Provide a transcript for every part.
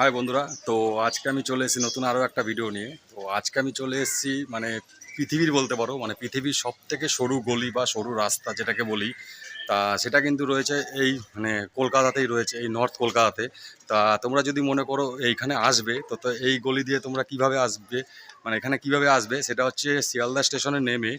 High বন্ধুরা, তো আজকে আমি চলে এসেছি নতুন আরও একটা ভিডিও নিয়ে। তো আজকে আমি চলে এসেছি মানে পৃথিবীর বলতে পারো মানে পৃথিবীর সব থেকে সরু গলি বা সরু রাস্তা যেটাকে বলি, তা সেটা কিন্তু রয়েছে এই মানে কলকাতাতেই রয়েছে, এই নর্থ কলকাতাতে। তা তোমরা যদি মনে করো এইখানে আসবে, তো তো এই গলি দিয়ে তোমরা কীভাবে আসবে মানে এখানে কীভাবে আসবে সেটা হচ্ছে শিয়ালদা স্টেশনে নেমে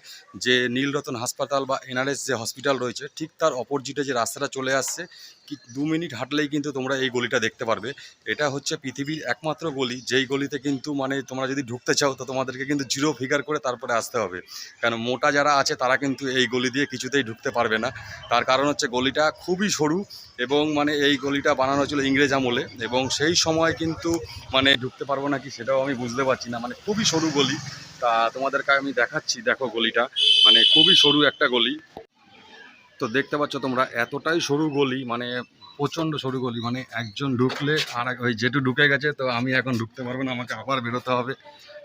যে নীলরতন হাসপাতাল বা এনআরএস যে হসপিটাল রয়েছে, ঠিক তার অপোজিটে যে রাস্তাটা চলে আসছে, কি দু মিনিট হাঁটলেই কিন্তু তোমরা এই গলিটা দেখতে পারবে। এটা হচ্ছে পৃথিবীর একমাত্র গলি, যেই গলিতে কিন্তু মানে তোমরা যদি ঢুকতে চাও তো তোমাদেরকে কিন্তু জিরো ফিগার করে তারপরে আসতে হবে। কারণ মোটা যারা আছে তারা কিন্তু এই গলি দিয়ে কিছুতেই ঢুকতে পারবে না। তার কারণ হচ্ছে গলিটা খুবই সরু এবং মানে এই গলিটা বানানো ছিল ইংরেজ আমলে এবং সেই সময় কিন্তু মানে ঢুকতে পারব নাকি সেটাও আমি বুঝতে পারছি না। মানে খুবই সরু গলি। তা তোমাদেরকে আমি দেখাচ্ছি, দেখো গলিটা। মানে খুবই সরু একটা গলি। তো দেখতে পাচ্ছ তোমরা, এতটাই সরু গলি মানে প্রচণ্ড সরু গলি। মানে একজন ঢুকলে আর ওই যেটু ঢুকে গেছে, তো আমি এখন ঢুকতে পারব না, আমাকে আবার বেরোতে হবে।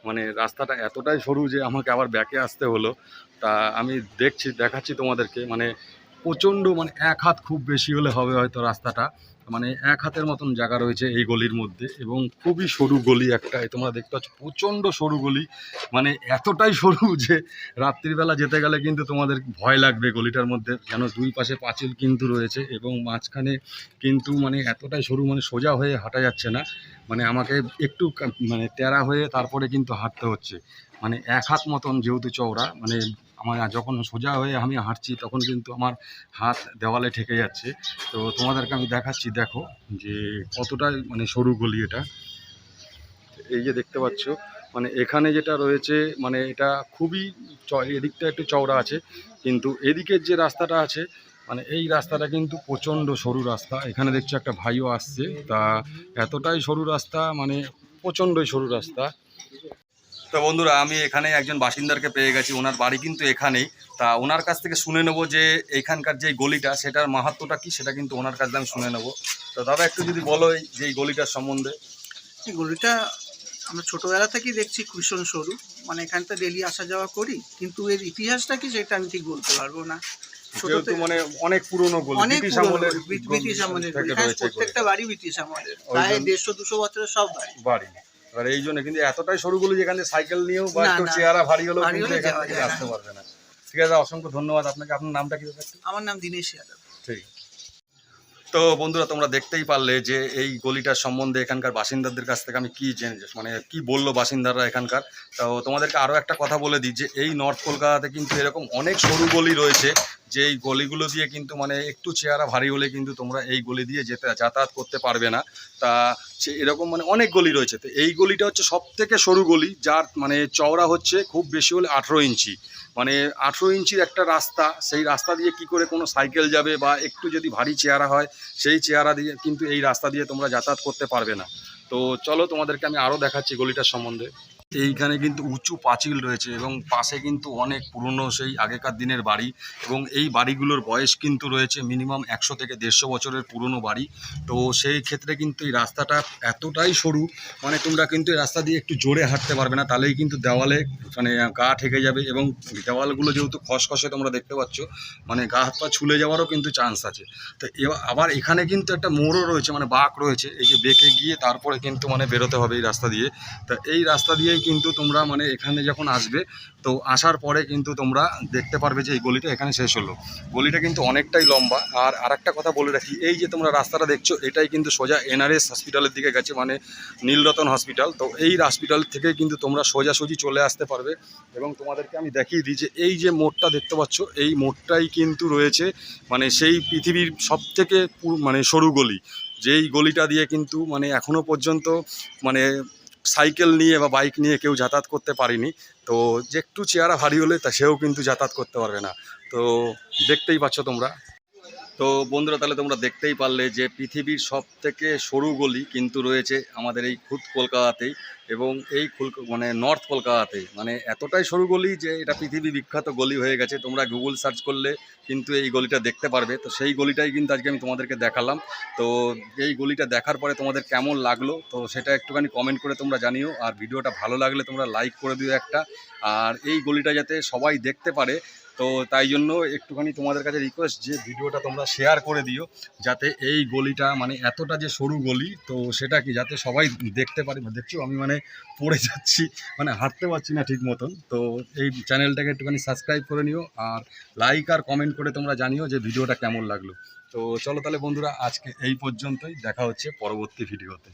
মানে রাস্তাটা এতটাই সরু যে আমাকে আবার ব্যাকে আসতে হলো। তা আমি দেখছি, দেখাচ্ছি তোমাদেরকে। মানে প্রচণ্ড মানে এক হাত খুব বেশি হলে হবে হয়তো রাস্তাটা। মানে এক হাতের মতন জায়গা রয়েছে এই গলির মধ্যে এবং খুবই সরু গলি একটা তোমরা দেখতে পাচ্ছ, প্রচণ্ড সরু গলি। মানে এতটাই সরু যে রাত্রিবেলা যেতে গেলে কিন্তু তোমাদের ভয় লাগবে গলিটার মধ্যে, যেন দুই পাশে পাঁচিল কিন্তু রয়েছে এবং মাঝখানে কিন্তু মানে এতটাই সরু মানে সোজা হয়ে হাঁটা যাচ্ছে না। মানে আমাকে একটু মানে টেরা হয়ে তারপরে কিন্তু হাঁটতে হচ্ছে। মানে এক হাত মতন যেহেতু চওড়া মানে আমার যখন সোজা হয়ে আমি হাঁটছি, তখন কিন্তু আমার হাত দেওয়ালে ঠেকে যাচ্ছে। তো তোমাদেরকে আমি দেখাচ্ছি, দেখো যে কতটা মানে সরু গলি এটা। এই যে দেখতে পাচ্ছ মানে এখানে যেটা রয়েছে মানে এটা খুবই এদিকটা একটু চওড়া আছে, কিন্তু এদিকের যে রাস্তাটা আছে মানে এই রাস্তাটা কিন্তু প্রচণ্ড সরু রাস্তা। এখানে দেখছ একটা ভাইও আসছে, তা এতটাই সরু রাস্তা মানে প্রচণ্ডই সরু রাস্তা। তো বন্ধুরা আমি এখানে একজন বাসিন্দারকে পেয়ে গেছি। ওনার বাড়ি কিন্তু এখানেই। তা ওনার কাছ থেকে শুনে নেব যে এইখানকার যে গলিটা সেটার মাহাত্মটা কি সেটা কিন্তু ওনার কাছ থেকে আমি শুনে নেব। তো দাদা একটু যদি বলো যে এই গলিটার সম্বন্ধে। এই গলিটা আমরা ছোটবেলা থেকেই দেখছি ভীষণ সরু। মানে এখানটা ডেলি আসা যাওয়া করি কিন্তু এর ইতিহাসটা কি সেটা আমি ঠিক বলতে পারব না। যেহেতু মানে অনেক পুরনো গলি ব্রিটিশ আমলের ব্রিটিশ প্রত্যেকটা বাড়ি ব্রিটিশ আমলের। প্রায় দেড়শো দুশো বছরের সব বাড়ি। বাড়ি। এবার এই জন্য কিন্তু এতটাই সরু গলি যেখানে সাইকেল নিয়েও বা একটু না। চেয়ারা ভারী হলেও কিন্তু এখান থেকে আসতে পারবে না। ঠিক আছে অসংখ্য ধন্যবাদ আপনাকে। আপনার নামটা কি আমার নাম দীনেশ যাদব। ঠিক। তো বন্ধুরা তোমরা দেখতেই পারলে যে এই গলিটার সম্বন্ধে এখানকার বাসিন্দাদের কাছ থেকে আমি কি জেনে মানে কি বলল বাসিন্দারা এখানকার। তো তোমাদেরকে আরও একটা কথা বলে দিই যে এই নর্থ কলকাতাতে কিন্তু এরকম অনেক সরু গলি রয়েছে যে এই গলিগুলো দিয়ে কিন্তু মানে একটু চেহারা ভারী হলে কিন্তু তোমরা এই গলি দিয়ে যেতে যাতায়াত করতে পারবে না। তা সে এরকম মানে অনেক গলি রয়েছে। তো এই গলিটা হচ্ছে সব থেকে সরু গলি, যার মানে চওড়া হচ্ছে খুব বেশি হলে আঠেরো ইঞ্চি। মানে আঠেরো ইঞ্চির একটা রাস্তা, সেই রাস্তা দিয়ে কি করে কোনো সাইকেল যাবে বা একটু যদি ভারী চেহারা হয়, সেই চেহারা দিয়ে কিন্তু এই রাস্তা দিয়ে তোমরা যাতায়াত করতে পারবে না। তো চলো তোমাদেরকে আমি আরও দেখাচ্ছি গলিটার সম্বন্ধে। এইখানে কিন্তু উঁচু পাঁচিল রয়েছে এবং পাশে কিন্তু অনেক পুরনো সেই আগেকার দিনের বাড়ি এবং এই বাড়িগুলোর বয়স কিন্তু রয়েছে মিনিমাম একশো থেকে দেড়শো বছরের পুরনো বাড়ি। তো সেই ক্ষেত্রে কিন্তু এই রাস্তাটা এতটাই সরু মানে তোমরা কিন্তু এই রাস্তা দিয়ে একটু জোরে হাঁটতে পারবে না, তাহলেই কিন্তু দেওয়ালে মানে গা ঠেকে যাবে এবং দেওয়ালগুলো যেহেতু খসখসে তোমরা দেখতে পাচ্ছ মানে গা হাত পা ছুলে যাওয়ারও কিন্তু চান্স আছে। তো এবার আবার এখানে কিন্তু একটা মোড়ও রয়েছে মানে বাঁক রয়েছে, এই যে বেঁকে গিয়ে তারপরে কিন্তু মানে বেরোতে হবে এই রাস্তা দিয়ে। তা এই রাস্তা দিয়েই কিন্তু তোমরা মানে এখানে যখন আসবে, তো আসার পরে কিন্তু তোমরা দেখতে পারবে যে এই গলিটা এখানে শেষ হলো। গলিটা কিন্তু অনেকটাই লম্বা। আর আরেকটা কথা বলে রাখি, এই যে তোমরা রাস্তাটা দেখছ, এটাই কিন্তু সোজা এনআরএস হসপিটালের দিকে গেছে মানে নীলরতন হসপিটাল। তো এই হসপিটাল থেকে কিন্তু তোমরা সোজাসুজি চলে আসতে পারবে এবং তোমাদেরকে আমি দেখিয়ে দিই যে এই যে মোড়টা দেখতে পাচ্ছ, এই মোড়টাই কিন্তু রয়েছে মানে সেই পৃথিবীর সবথেকে মানে সরু গলি। যেই গলিটা দিয়ে কিন্তু মানে এখনও পর্যন্ত মানে সাইকেল নিয়ে বা বাইক নিয়ে কেউ যাতায়াত করতে পারেনি। তো যে একটু চেহারা ভারী হলে তা সেও কিন্তু যাতায়াত করতে পারবে না। তো দেখতেই পাচ্ছ তোমরা। তো বন্ধুরা, তাহলে তোমরা দেখতেই পারলে যে পৃথিবীর সব থেকে সরু গলি কিন্তু রয়েছে আমাদের এই খুদ কলকাতাতেই এবং এই কলকা- মানে নর্থ কলকাতাতে মানে এতটাই সরু গলি যে এটা পৃথিবী বিখ্যাত গলি হয়ে গেছে। তোমরা গুগল সার্চ করলে কিন্তু এই গলিটা দেখতে পারবে। তো সেই গলিটাই কিন্তু আজকে আমি তোমাদেরকে দেখালাম। তো এই গলিটা দেখার পরে তোমাদের কেমন লাগল? তো সেটা একটুখানি কমেন্ট করে তোমরা জানিও। আর ভিডিওটা ভালো লাগলে তোমরা লাইক করে দিও একটা। আর এই গলিটা যাতে সবাই দেখতে পারে তো তাই জন্য একটুখানি তোমাদের কাছে রিকোয়েস্ট যে ভিডিওটা তোমরা শেয়ার করে দিও, যাতে এই গলিটা মানে এতটা যে সরু গলি, তো সেটা কি যাতে সবাই দেখতে পারে দেখছ? আমি মানে পড়ে যাচ্ছি মানে হাঁটতে পারছি না ঠিক মতন। তো এই চ্যানেলটাকে একটুখানি সাবস্ক্রাইব করে নিও আর লাইক আর কমেন্ট করে তোমরা জানিও যে ভিডিওটা কেমন লাগল। তো চলো তাহলে বন্ধুরা, আজকে এই পর্যন্তই। দেখা হচ্ছে পরবর্তী ভিডিওতে